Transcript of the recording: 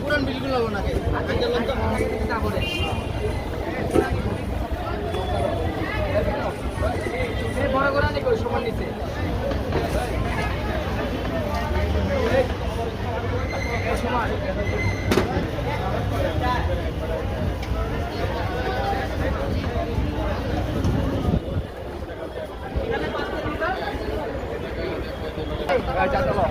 পুরান বিলগুলো লাগবো নাকি না করে বড় করে নাকি ওই সমান নিচে সমান। চলো